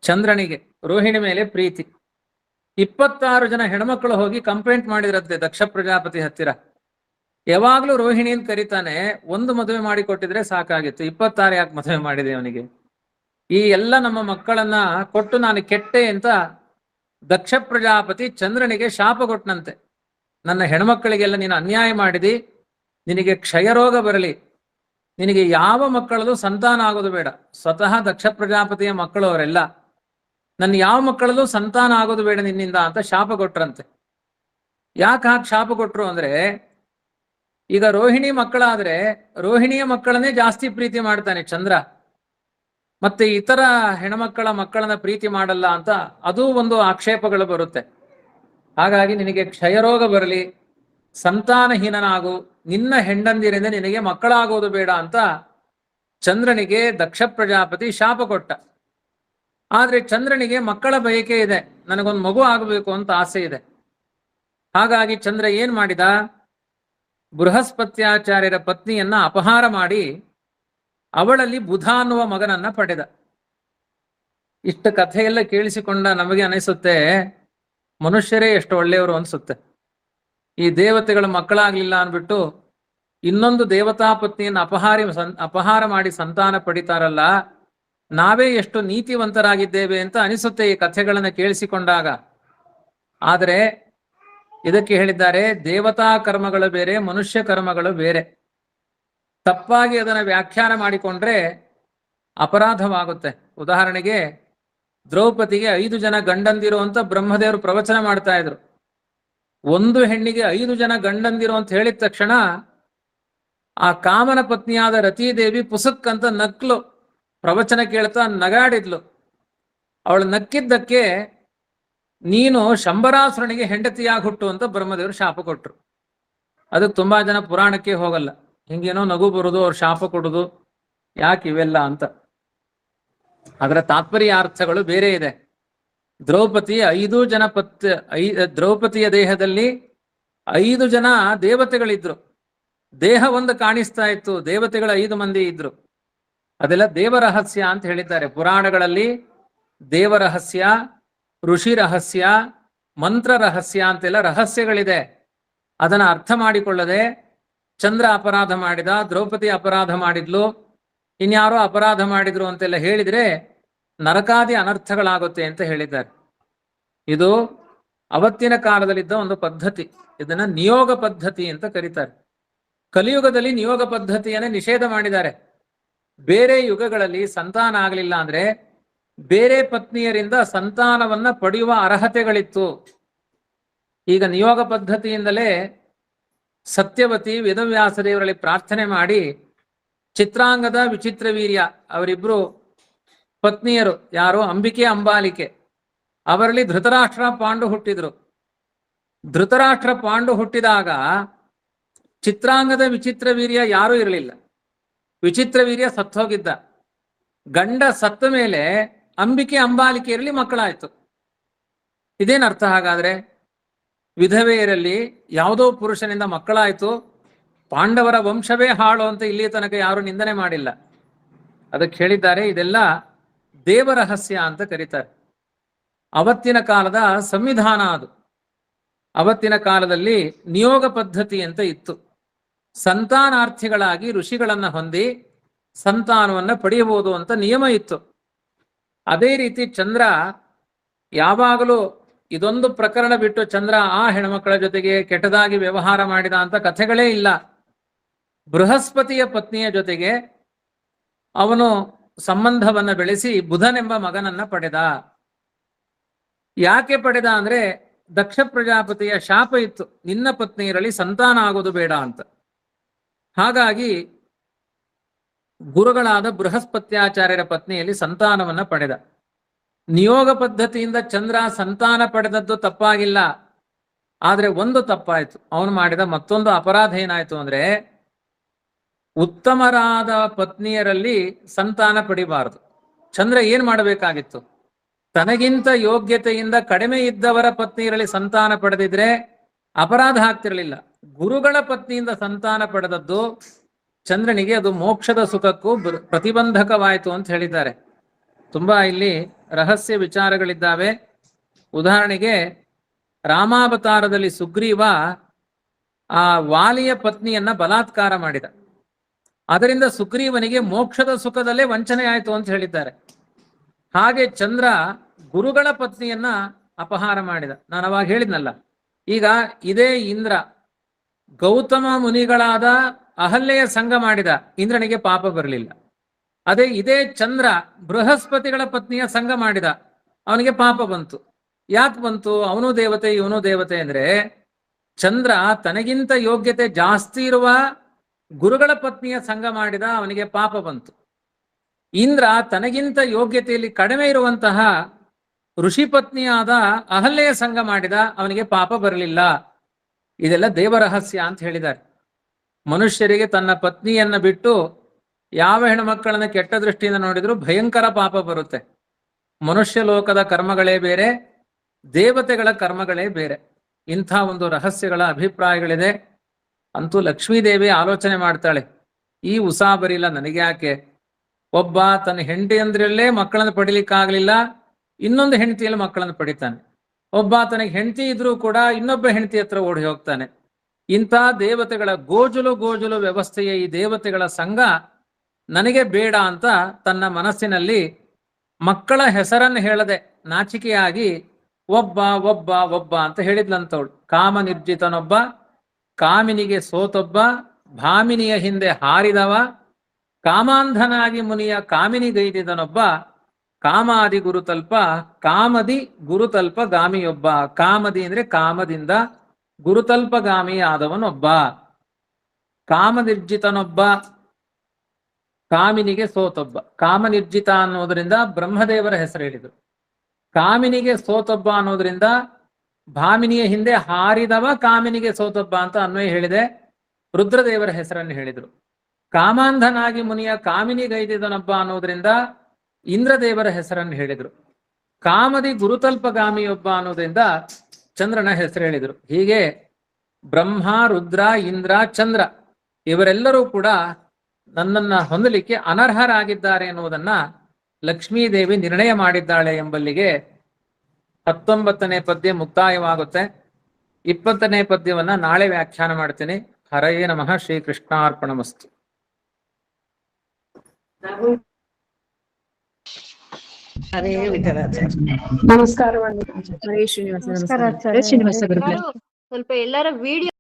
Speaker 1: ಚಂದ್ರನಿಗೆ. ರೋಹಿಣಿ ಮೇಲೆ ಪ್ರೀತಿ. ಇಪ್ಪತ್ತಾರು ಜನ ಹೆಣ್ಮಕ್ಳು ಹೋಗಿ ಕಂಪ್ಲೇಂಟ್ ಮಾಡಿದ್ರಂತೆ ದಕ್ಷ ಪ್ರಜಾಪತಿ ಹತ್ತಿರ. ಯಾವಾಗ್ಲೂ ರೋಹಿಣಿ ಅಂತ ಕರಿತಾನೆ. ಒಂದು ಮದುವೆ ಮಾಡಿ ಕೊಟ್ಟಿದ್ರೆ ಸಾಕಾಗಿತ್ತು. ಇಪ್ಪತ್ತಾರು ಯಾಕೆ ಮದುವೆ ಮಾಡಿದೆ ಅವನಿಗೆ? ಈ ಎಲ್ಲ ನಮ್ಮ ಮಕ್ಕಳನ್ನ ಕೊಟ್ಟು ನಾನು ಕೆಟ್ಟೆ ಅಂತ ದಕ್ಷ ಪ್ರಜಾಪತಿ ಚಂದ್ರನಿಗೆ ಶಾಪ ಕೊಟ್ಟನಂತೆ ನನ್ನ ಹೆಣ್ಮಕ್ಕಳಿಗೆಲ್ಲ ನೀನು ಅನ್ಯಾಯ ಮಾಡಿದಿ, ನಿನಗೆ ಕ್ಷಯರೋಗ ಬರಲಿ, ನಿನಗೆ ಯಾವ ಮಕ್ಕಳಲ್ಲೂ ಸಂತಾನ ಆಗೋದು ಬೇಡ. ಸ್ವತಃ ದಕ್ಷ ಪ್ರಜಾಪತಿಯ ಮಕ್ಕಳು ಅವರೆಲ್ಲ, ನನ್ನ ಯಾವ ಮಕ್ಕಳಲ್ಲೂ ಸಂತಾನ ಆಗೋದು ಬೇಡ ನಿನ್ನಿಂದ ಅಂತ ಶಾಪ ಕೊಟ್ರಂತೆ. ಯಾಕೆ ಹಾಗೆ ಶಾಪ ಕೊಟ್ರು ಅಂದ್ರೆ, ಈಗ ರೋಹಿಣಿ ಮಕ್ಕಳಾದ್ರೆ ರೋಹಿಣಿಯ ಮಕ್ಕಳನ್ನೇ ಜಾಸ್ತಿ ಪ್ರೀತಿ ಮಾಡ್ತಾನೆ ಚಂದ್ರ. ಮತ್ತೆ ಇತರ ಹೆಣ್ಮಕ್ಕಳ ಮಕ್ಕಳನ್ನ ಪ್ರೀತಿ ಮಾಡಲ್ಲ ಅಂತ ಅದು ಒಂದು ಆಕ್ಷೇಪಗಳು ಬರುತ್ತೆ. ಹಾಗಾಗಿ ನಿನಗೆ ಕ್ಷಯರೋಗ ಬರಲಿ, ಸಂತಾನಹೀನನಾಗು, ನಿನ್ನ ಹೆಂಡಂದಿರಿಂದ ನಿನಗೆ ಮಕ್ಕಳಾಗೋದು ಬೇಡ ಅಂತ ಚಂದ್ರನಿಗೆ ದಕ್ಷ ಪ್ರಜಾಪತಿ ಶಾಪ ಕೊಟ್ಟ. ಆದ್ರೆ ಚಂದ್ರನಿಗೆ ಮಕ್ಕಳ ಬಯಕೆ ಇದೆ, ನನಗೊಂದು ಮಗು ಆಗಬೇಕು ಅಂತ ಆಸೆ ಇದೆ. ಹಾಗಾಗಿ ಚಂದ್ರ ಏನ್ ಮಾಡಿದ? ಬೃಹಸ್ಪತ್ಯಾಚಾರ್ಯರ ಪತ್ನಿಯನ್ನ ಅಪಹಾರ ಮಾಡಿ ಅವಳಲ್ಲಿ ಬುಧ ಅನ್ನುವ ಮಗನನ್ನ ಪಡೆದ. ಇಷ್ಟು ಕಥೆಯೆಲ್ಲ ಕೇಳಿಸಿಕೊಂಡ ನಮಗೆ ಅನಿಸುತ್ತೆ, ಮನುಷ್ಯರೇ ಎಷ್ಟು ಒಳ್ಳೆಯವರು ಅನ್ಸುತ್ತೆ. ಈ ದೇವತೆಗಳ ಮಕ್ಕಳಾಗ್ಲಿಲ್ಲ ಅನ್ಬಿಟ್ಟು ಇನ್ನೊಂದು ದೇವತಾ ಪತ್ನಿಯನ್ನು ಅಪಹಾರಿ ಅಪಹಾರ ಮಾಡಿ ಸಂತಾನ ಪಡಿತಾರಲ್ಲ, ನಾವೇ ಎಷ್ಟು ನೀತಿವಂತರಾಗಿದ್ದೇವೆ ಅಂತ ಅನಿಸುತ್ತೆ ಈ ಕಥೆಗಳನ್ನ ಕೇಳಿಸಿಕೊಂಡಾಗ. ಆದರೆ ಇದಕ್ಕೆ ಹೇಳಿದ್ದಾರೆ, ದೇವತಾ ಕರ್ಮಗಳು ಬೇರೆ, ಮನುಷ್ಯ ಕರ್ಮಗಳು ಬೇರೆ. ತಪ್ಪಾಗಿ ಅದನ್ನ ವ್ಯಾಖ್ಯಾನ ಮಾಡಿಕೊಂಡ್ರೆ ಅಪರಾಧವಾಗುತ್ತೆ. ಉದಾಹರಣೆಗೆ ದ್ರೌಪದಿಗೆ ಐದು ಜನ ಗಂಡಂದಿರು ಅಂತ ಬ್ರಹ್ಮದೇವರು ಪ್ರವಚನ ಮಾಡ್ತಾ ಇದ್ರು. ಒಂದು ಹೆಣ್ಣಿಗೆ ಐದು ಜನ ಗಂಡಂದಿರು ಅಂತ ಹೇಳಿದ ತಕ್ಷಣ ಆ ಕಾಮನ ಪತ್ನಿಯಾದ ರತೀದೇವಿ ಪುಸಕ್ ಅಂತ ನಕ್ಲು ಪ್ರವಚನ ಕೇಳ್ತಾ ನಗಾಡಿದ್ಲು. ಅವಳು ನಕ್ಕಿದ್ದಕ್ಕೆ ನೀನು ಶಂಬರಾಸುರನಿಗೆ ಹೆಂಡತಿಯಾಗಿ ಹುಟ್ಟು ಅಂತ ಬ್ರಹ್ಮದೇವರು ಶಾಪ ಕೊಟ್ರು. ಅದಕ್ಕೆ ತುಂಬಾ ಜನ ಪುರಾಣಕ್ಕೆ ಹೋಗಲ್ಲ. ಹಿಂಗೇನೋ ನಗು ಬರೋದು, ಅವ್ರು ಶಾಪ ಕೊಡೋದು, ಯಾಕೆ ಇವೆಲ್ಲ ಅಂತ. ಅದರ ತಾತ್ಪರ್ಯ ಅರ್ಥಗಳು ಬೇರೆ ಇದೆ. ದ್ರೌಪದಿ ಐದು ಜನ ಪತ್ ದ್ರೌಪದಿಯ ದೇಹದಲ್ಲಿ ಐದು ಜನ ದೇವತೆಗಳಿದ್ರು. ದೇಹ ಒಂದು ಕಾಣಿಸ್ತಾ ಇತ್ತು, ದೇವತೆಗಳ ಐದು ಮಂದಿ ಇದ್ರು. ಅದೆಲ್ಲ ದೇವರಹಸ್ಯ ಅಂತ ಹೇಳಿದ್ದಾರೆ. ಪುರಾಣಗಳಲ್ಲಿ ದೇವರಹಸ್ಯ ಋಷಿ ರಹಸ್ಯ ಮಂತ್ರ ರಹಸ್ಯ ಅಂತೆಲ್ಲ ರಹಸ್ಯಗಳಿದೆ. ಅದನ್ನ ಅರ್ಥ ಮಾಡಿಕೊಳ್ಳದೆ ಚಂದ್ರ ಅಪರಾಧ ಮಾಡಿದ, ದ್ರೌಪದಿ ಅಪರಾಧ ಮಾಡಿದ್ಲು. ಇನ್ಯಾರೋ ಅಪರಾಧ ಮಾಡಿದ್ರು ಅಂತೆಲ್ಲ ಹೇಳಿದ್ರೆ ನರಕಾದಿ ಅನರ್ಥಗಳಾಗುತ್ತೆ ಅಂತ ಹೇಳಿದ್ದಾರೆ. ಇದು ಅವತ್ತಿನ ಕಾಲದಲ್ಲಿದ್ದ ಒಂದು ಪದ್ಧತಿ. ಇದನ್ನ ನಿಯೋಗ ಪದ್ಧತಿ ಅಂತ ಕರೀತಾರೆ. ಕಲಿಯುಗದಲ್ಲಿ ನಿಯೋಗ ಪದ್ಧತಿಯನ್ನ ನಿಷೇಧ ಮಾಡಿದ್ದಾರೆ. ಬೇರೆ ಯುಗಗಳಲ್ಲಿ ಸಂತಾನ ಆಗಲಿಲ್ಲ ಅಂದ್ರೆ ಬೇರೆ ಪತ್ನಿಯರಿಂದ ಸಂತಾನವನ್ನ ಪಡೆಯುವ ಅರ್ಹತೆಗಳಿತ್ತು. ಈಗ ನಿಯೋಗ ಪದ್ಧತಿಯಿಂದಲೇ ಸತ್ಯವತಿ ವೇದವ್ಯಾಸ ದೇವರಲ್ಲಿ ಪ್ರಾರ್ಥನೆ ಮಾಡಿ ಚಿತ್ರಾಂಗದ ವಿಚಿತ್ರ ವೀರ್ಯ ಅವರಿಬ್ರು ಪತ್ನಿಯರು ಯಾರು ಅಂಬಿಕೆ ಅಂಬಾಲಿಕೆ, ಅವರಲ್ಲಿ ಧೃತರಾಷ್ಟ್ರ ಪಾಂಡು ಹುಟ್ಟಿದ್ರು. ಧೃತರಾಷ್ಟ್ರ ಪಾಂಡು ಹುಟ್ಟಿದಾಗ ಚಿತ್ರಾಂಗದ ವಿಚಿತ್ರ ವೀರ್ಯ ಯಾರೂ ಇರಲಿಲ್ಲ. ವಿಚಿತ್ರ ವೀರ್ಯ ಸತ್ತೋಗಿದ್ದ. ಗಂಡ ಸತ್ತ ಮೇಲೆ ಅಂಬಿಕೆ ಅಂಬಾಲಿಕೆಯರಲ್ಲಿ ಮಕ್ಕಳಾಯ್ತು. ಇದೇನರ್ಥ ಹಾಗಾದ್ರೆ? ವಿಧವೆಯರಲ್ಲಿ ಯಾವುದೋ ಪುರುಷನಿಂದ ಮಕ್ಕಳಾಯಿತು, ಪಾಂಡವರ ವಂಶವೇ ಹಾಳು ಅಂತ ಇಲ್ಲಿ ತನಕ ಯಾರು ನಿಂದನೆ ಮಾಡಿಲ್ಲ. ಅದಕ್ಕೆ ಹೇಳಿದ್ದಾರೆ, ಇದೆಲ್ಲ ದೇವರಹಸ್ಯ ಅಂತ ಕರೀತಾರೆ. ಅವತ್ತಿನ ಕಾಲದ ಸಂವಿಧಾನ ಅದು. ಅವತ್ತಿನ ಕಾಲದಲ್ಲಿ ನಿಯೋಗ ಪದ್ಧತಿ ಅಂತ ಇತ್ತು. ಸಂತಾನಾರ್ಥಿಗಳಾಗಿ ಋಷಿಗಳನ್ನ ಹೊಂದಿ ಸಂತಾನವನ್ನ ಪಡೆಯಬಹುದು ಅಂತ ನಿಯಮ ಇತ್ತು. ಅದೇ ರೀತಿ ಚಂದ್ರ ಯಾವಾಗಲೂ ಇದೊಂದು ಪ್ರಕರಣ ಬಿಟ್ಟು ಚಂದ್ರ ಆ ಹೆಣ್ಮಕ್ಕಳ ಜೊತೆಗೆ ಕೆಟ್ಟದಾಗಿ ವ್ಯವಹಾರ ಮಾಡಿದ ಅಂತ ಕಥೆಗಳೇ ಇಲ್ಲ. ಬೃಹಸ್ಪತಿಯ ಪತ್ನಿಯ ಜೊತೆಗೆ ಅವನು ಸಂಬಂಧವನ್ನ ಬೆಳೆಸಿ ಬುಧನೆಂಬ ಮಗನನ್ನ ಪಡೆದ. ಯಾಕೆ ಪಡೆದ ಅಂದ್ರೆ ದಕ್ಷ ಪ್ರಜಾಪತಿಯ ಶಾಪ ಇತ್ತು. ನಿನ್ನ ಪತ್ನಿಯರಲ್ಲಿ ಸಂತಾನ ಆಗೋದು ಬೇಡ ಅಂತ. ಹಾಗಾಗಿ ಗುರುಗಳಾದ ಬೃಹಸ್ಪತ್ಯಾಚಾರ್ಯರ ಪತ್ನಿಯಲ್ಲಿ ಸಂತಾನವನ್ನ ಪಡೆದ. ನಿಯೋಗ ಪದ್ಧತಿಯಿಂದ ಚಂದ್ರ ಸಂತಾನ ಪಡೆದದ್ದು ತಪ್ಪಾಗಿಲ್ಲ. ಆದ್ರೆ ಒಂದು ತಪ್ಪಾಯ್ತು. ಅವನು ಮಾಡಿದ ಮತ್ತೊಂದು ಅಪರಾಧ ಏನಾಯ್ತು ಅಂದ್ರೆ, ಉತ್ತಮರಾದ ಪತ್ನಿಯರಲ್ಲಿ ಸಂತಾನ ಪಡಿಬಾರದು. ಚಂದ್ರ ಏನ್ ಮಾಡಬೇಕಾಗಿತ್ತು? ತನಗಿಂತ ಯೋಗ್ಯತೆಯಿಂದ ಕಡಿಮೆ ಇದ್ದವರ ಪತ್ನಿಯರಲ್ಲಿ ಸಂತಾನ ಪಡೆದಿದ್ರೆ ಅಪರಾಧ ಆಗ್ತಿರಲಿಲ್ಲ. ಗುರುಗಳ ಪತ್ನಿಯಿಂದ ಸಂತಾನ ಪಡೆದದ್ದು ಚಂದ್ರನಿಗೆ ಅದು ಮೋಕ್ಷದ ಸುಖಕ್ಕೂ ಪ್ರತಿಬಂಧಕವಾಯಿತು ಅಂತ ಹೇಳಿದ್ದಾರೆ. ತುಂಬಾ ಇಲ್ಲಿ ರಹಸ್ಯ ವಿಚಾರಗಳಿದ್ದಾವೆ. ಉದಾಹರಣೆಗೆ ರಾಮಾವತಾರದಲ್ಲಿ ಸುಗ್ರೀವ ಆ ವಾಲಿಯ ಪತ್ನಿಯನ್ನ ಬಲಾತ್ಕಾರ ಮಾಡಿದ. ಅದರಿಂದ ಸುಗ್ರೀವನಿಗೆ ಮೋಕ್ಷದ ಸುಖದಲ್ಲೇ ವಂಚನೆ ಆಯಿತು ಅಂತ ಹೇಳಿದ್ದಾರೆ. ಹಾಗೆ ಚಂದ್ರ ಗುರುಗಳ ಪತ್ನಿಯನ್ನ ಅಪಹಾರ ಮಾಡಿದ. ನಾನು ಅವಾಗ ಹೇಳಿದ್ನಲ್ಲ. ಈಗ ಇದೇ ಇಂದ್ರ ಗೌತಮ ಮುನಿಗಳಾದ ಅಹಲ್ಯೆಯ ಸಂಘ ಮಾಡಿದ. ಇಂದ್ರನಿಗೆ ಪಾಪ ಬರಲಿಲ್ಲ. ಅದೇ ಇದೇ ಚಂದ್ರ ಬೃಹಸ್ಪತಿಗಳ ಪತ್ನಿಯ ಸಂಘ ಮಾಡಿದ. ಅವನಿಗೆ ಪಾಪ ಬಂತು. ಯಾಕೆ ಬಂತು? ಅವನು ದೇವತೆ, ಇವನು ದೇವತೆ ಅಂದ್ರೆ ಚಂದ್ರ ತನಗಿಂತ ಯೋಗ್ಯತೆ ಜಾಸ್ತಿ ಇರುವ ಗುರುಗಳ ಪತ್ನಿಯ ಸಂಘ ಮಾಡಿದ ಅವನಿಗೆ ಪಾಪ ಬಂತು. ಇಂದ್ರ ತನಗಿಂತ ಯೋಗ್ಯತೆಯಲ್ಲಿ ಕಡಿಮೆ ಇರುವಂತಹ ಋಷಿ ಪತ್ನಿಯಾದ ಅಹಲ್ಯೆಯ ಸಂಘ ಮಾಡಿದ ಅವನಿಗೆ ಪಾಪ ಬರಲಿಲ್ಲ. ಇದೆಲ್ಲ ದೇವರಹಸ್ಯ ಅಂತ ಹೇಳಿದ್ದಾರೆ. ಮನುಷ್ಯರಿಗೆ ತನ್ನ ಪತ್ನಿಯನ್ನ ಬಿಟ್ಟು ಯಾವ ಹೆಣ್ಮಕ್ಕಳನ್ನ ಕೆಟ್ಟ ದೃಷ್ಟಿಯಿಂದ ನೋಡಿದ್ರು ಭಯಂಕರ ಪಾಪ ಬರುತ್ತೆ. ಮನುಷ್ಯ ಲೋಕದ ಕರ್ಮಗಳೇ ಬೇರೆ, ದೇವತೆಗಳ ಕರ್ಮಗಳೇ ಬೇರೆ. ಇಂಥ ಒಂದು ರಹಸ್ಯಗಳ ಅಭಿಪ್ರಾಯಗಳಿದೆ. ಅಂತೂ ಲಕ್ಷ್ಮೀದೇವಿ ಆಲೋಚನೆ ಮಾಡ್ತಾಳೆ. ಈ ಉಸಾಬರಿಲ್ಲ ನನಗೆ ಯಾಕೆ? ಒಬ್ಬ ತನ್ನ ಹೆಂಡತಿಯಂದ್ರಲ್ಲೇ ಮಕ್ಕಳನ್ನು ಪಡಿಲಿಕ್ಕಾಗ್ಲಿಲ್ಲ, ಇನ್ನೊಂದು ಹೆಂಡತಿಯಲ್ಲಿ ಮಕ್ಕಳನ್ನು ಪಡಿತಾನೆ. ಒಬ್ಬ ತನಗೆ ಹೆಂಡತಿ ಇದ್ರೂ ಕೂಡ ಇನ್ನೊಬ್ಬ ಹೆಂಡತಿ ಹತ್ರ ಓಡಿ ಹೋಗ್ತಾನೆ. ಇಂಥ ದೇವತೆಗಳ ಗೋಜಲು ಗೋಜಲು ವ್ಯವಸ್ಥೆಯ ಈ ದೇವತೆಗಳ ಸಂಘ. ನನಗೆ ಬೇಡ ಅಂತ ತನ್ನ ಮನಸ್ಸಿನಲ್ಲಿ ಮಕ್ಕಳ ಹೆಸರನ್ನು ಹೇಳದೆ ನಾಚಿಕೆಯಾಗಿ ಒಬ್ಬ ಒಬ್ಬ ಒಬ್ಬ ಅಂತ ಹೇಳಿದ್ಲಂತವಳು. ಕಾಮ ನಿರ್ಜಿತನೊಬ್ಬ, ಕಾಮಿನಿಗೆ ಸೋತೊಬ್ಬ, ಭಾಮಿನಿಯ ಹಿಂದೆ ಹಾರಿದವ, ಕಾಮಾಂಧನಾಗಿ ಮುನಿಯ ಕಾಮಿನಿಗೈದಿದನೊಬ್ಬ ಕಾಮಾದಿ ಗುರುತಲ್ಪ, ಕಾಮದಿ ಗುರುತಲ್ಪ ಗಾಮಿಯೊಬ್ಬ. ಕಾಮದಿ ಅಂದ್ರೆ ಕಾಮದಿಂದ ಗುರುತಲ್ಪ ಗಾಮಿಯಾದವನೊಬ್ಬ ಕಾಮ ಕಾಮನಿರ್ಜಿತನೊಬ್ಬ ಕಾಮಿನಿಗೆ ಸೋತೊಬ್ಬ. ಕಾಮನಿರ್ಜಿತ ಅನ್ನೋದರಿಂದ ಬ್ರಹ್ಮದೇವರ ಹೆಸರು ಹೇಳಿದರು. ಕಾಮಿನಿಗೆ ಸೋತೊಬ್ಬ ಅನ್ನೋದ್ರಿಂದ ಭಾಮಿನಿಯ ಹಿಂದೆ ಹಾರಿದವ ಕಾಮಿನಿಗೆ ಸೋತೊಬ್ಬ ಅಂತ ಅನ್ವಯ ಹೇಳಿದೆ. ರುದ್ರದೇವರ ಹೆಸರನ್ನು ಹೇಳಿದರು. ಕಾಮಾಂಧನಾಗಿ ಮುನಿಯ ಕಾಮಿನಿಗೈದಿದನೊಬ್ಬ ಅನ್ನೋದ್ರಿಂದ ಇಂದ್ರದೇವರ ಹೆಸರನ್ನು ಹೇಳಿದರು. ಕಾಮದಿ ಗುರುತಲ್ಪಗಾಮಿಯೊಬ್ಬ ಅನ್ನೋದ್ರಿಂದ ಚಂದ್ರನ ಹೆಸರು ಹೇಳಿದರು. ಹೀಗೆ ಬ್ರಹ್ಮ, ರುದ್ರ, ಇಂದ್ರ, ಚಂದ್ರ ಇವರೆಲ್ಲರೂ ಕೂಡ ನನ್ನನ್ನ ಹೊಂದಲಿಕ್ಕೆ ಅನರ್ಹರಾಗಿದ್ದಾರೆ ಎನ್ನುವುದನ್ನ ಲಕ್ಷ್ಮೀದೇವಿ ನಿರ್ಣಯ ಮಾಡಿದ್ದಾಳೆ ಎಂಬಲ್ಲಿಗೆ ಹತ್ತೊಂಬತ್ತನೇ ಪದ್ಯ ಮುಕ್ತಾಯವಾಗುತ್ತೆ. ಇಪ್ಪತ್ತನೇ ಪದ್ಯವನ್ನ ನಾಳೆ ವ್ಯಾಖ್ಯಾನ ಮಾಡ್ತೀನಿ. ಹರಯೇ ನಮಃ. ಶ್ರೀ ಕೃಷ್ಣಾರ್ಪಣಮಸ್ತು
Speaker 2: ಹರೇ ವಿಠಲಾಚಾರ್ಯ.
Speaker 3: ನಮಸ್ಕಾರ
Speaker 4: ಹರೇ ಶ್ರೀನಿವಾಸ.
Speaker 3: ನಮಸ್ಕಾರ
Speaker 4: ನಮಸ್ಕಾರ. ಶ್ರೀನಿವಾಸ
Speaker 5: ಸ್ವಲ್ಪ ಎಲ್ಲರ ವಿಡಿಯೋ